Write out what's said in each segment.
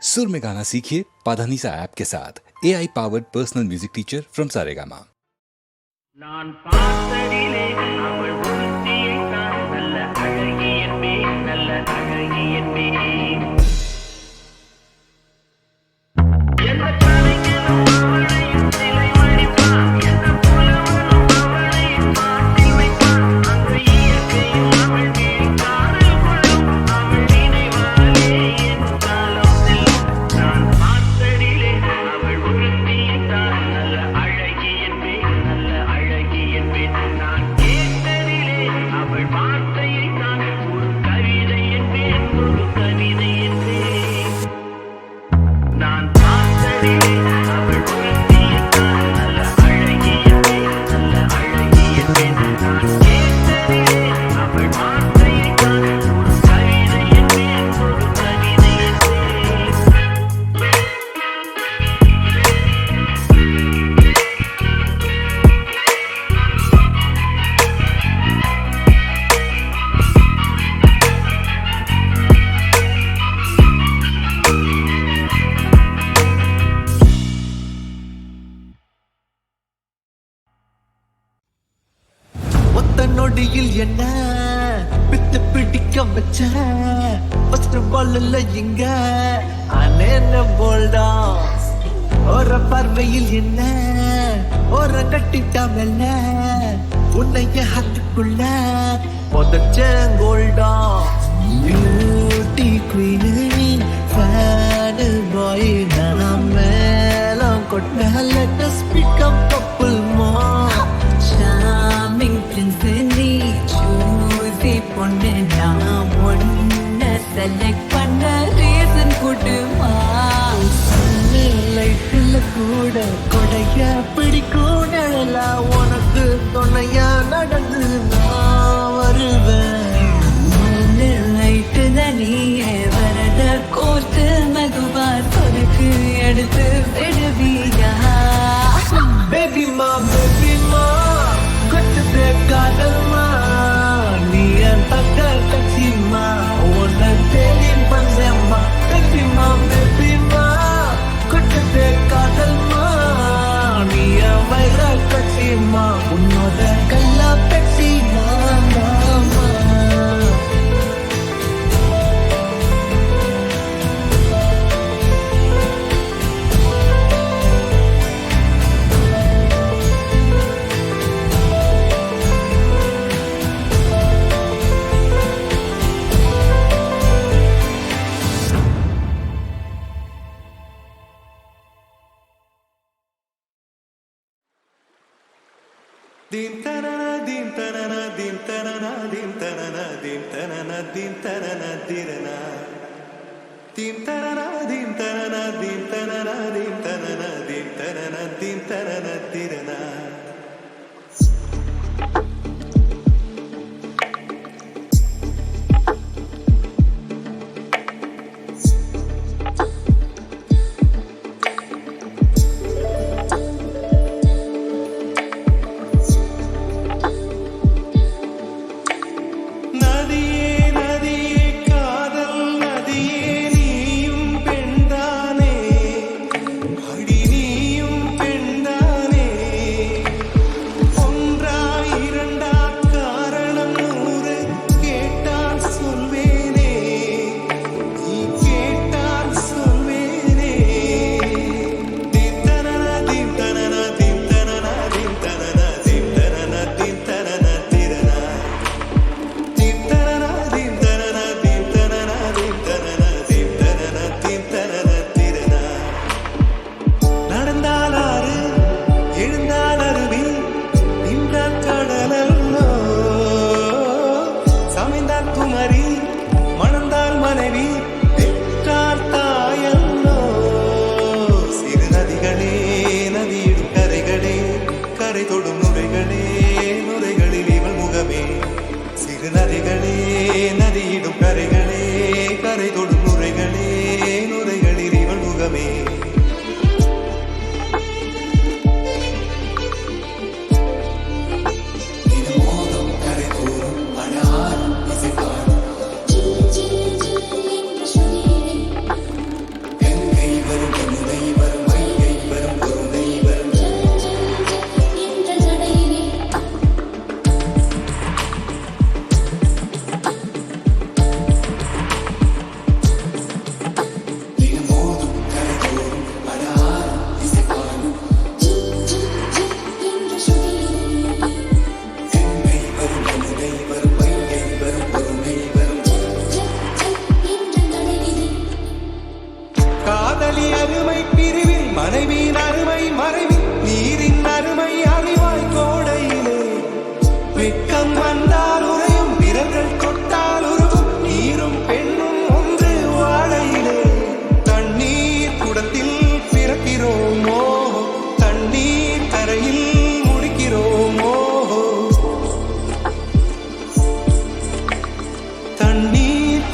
सुर में गाना सीखिए पाधानीसा ऐप के साथ। A I powered personal music teacher from Saregama நான் பார்த்ததிலே அவள் ஒருத்தியை தான் நல்ல அழகி கவிதை மடியில் என்ன? பித்து பிடிக்க வச்ச? ஃபர்ஸ்ட் பால் இல்ல எங்க அனேன போல்டா ஒரு பார்வையில் என்ன? ஒரு கட்டிட்டாமல்ல உன்னைய ஹத்துக்குள்ள புதச்ச கோல்டா பியூட்டி குயினு தனநாதீம் தனநாதீம் தனநத்தீம் தனநத்திரனா தீம் தனநாதீம் தனநாதீம் தனநாதீம் தனநத்தீம் தனநத்திரனா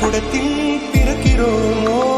குடத்தில் பிறக்கிறோமோ?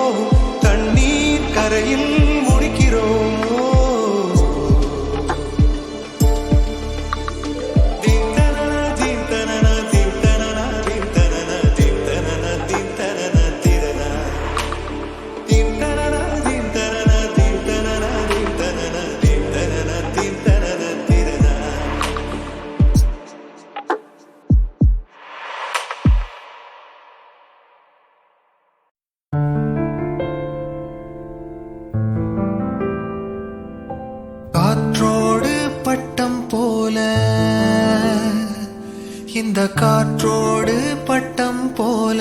இந்த காற்றோடு பட்டம் போல.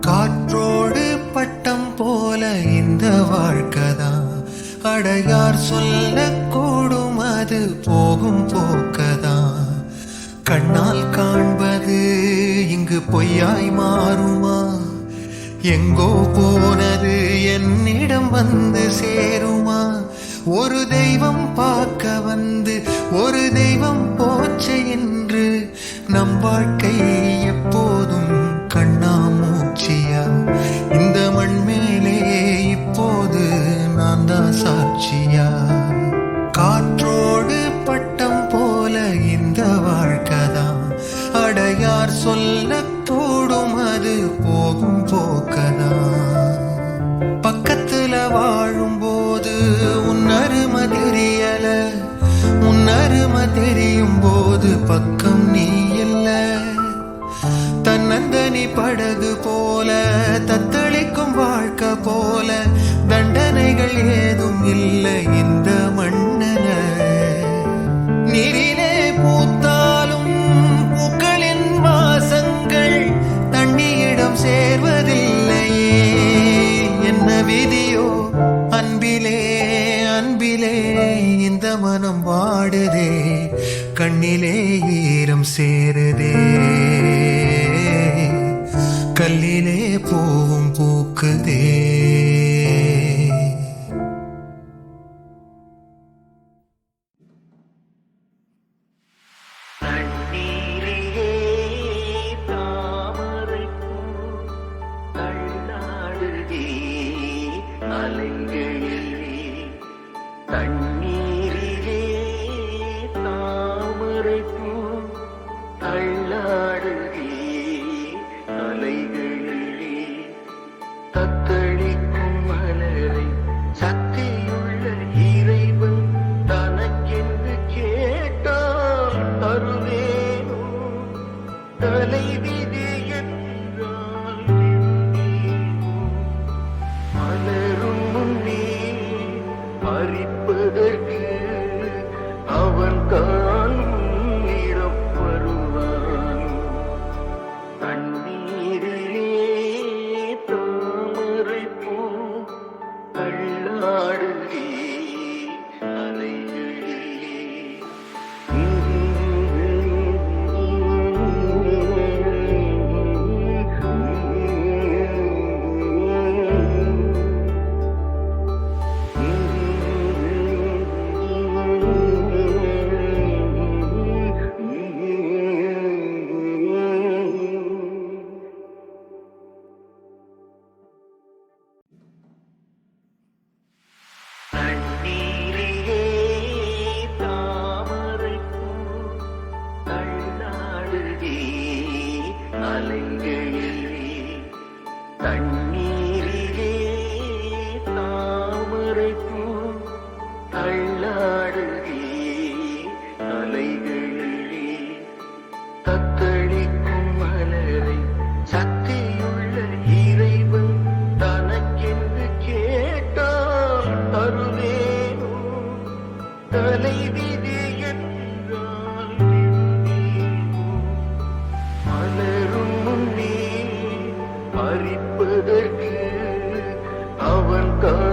காற்றோடு பட்டம் போல இந்த வாழ்க்கைதான் அடையார் சொல்லக்கூடும் அது போகும் போக்கதான் கண்ணால் காண்பது இங்கு பொய்யாய் மாறுமா? எங்கோ போனது என்னிடம் வந்து சேருமா? ஒரு தெய்வம் பார்க்க வந்து ஒரு தெய்வம் போச்சு என்று நம் வாழ்க்கை எப்போதும் கண்ணாமூச்சியா? இந்த மண் மேலே இப்போது நான் தான் சாட்சியா? காற்றோடு பட்டம் போல இந்த வாழ்க்கைதான். அடையார் சொல்லக்கூடும் அது போகும் போக்கதான். உன் தெரியும் போது பக்கம் நீ இல்ல. தன்னந்தனி படகு போல தத்தளிக்கும் வாழ்க்கை போல தண்டனைகள் ஏதும் இல்லை இந்த மண்ணல நீரிலே பூத்தாலும் பூக்களின் வாசங்கள் தண்ணியிடம் சேர்வதில்லையே. என்ன விதியோ? அன்பிலே அன்பிலே இந்த மனம் வாடுதே. கண்ணிலே ஈரம் சேருதே. அவன் கா மலரும் அவன் தான்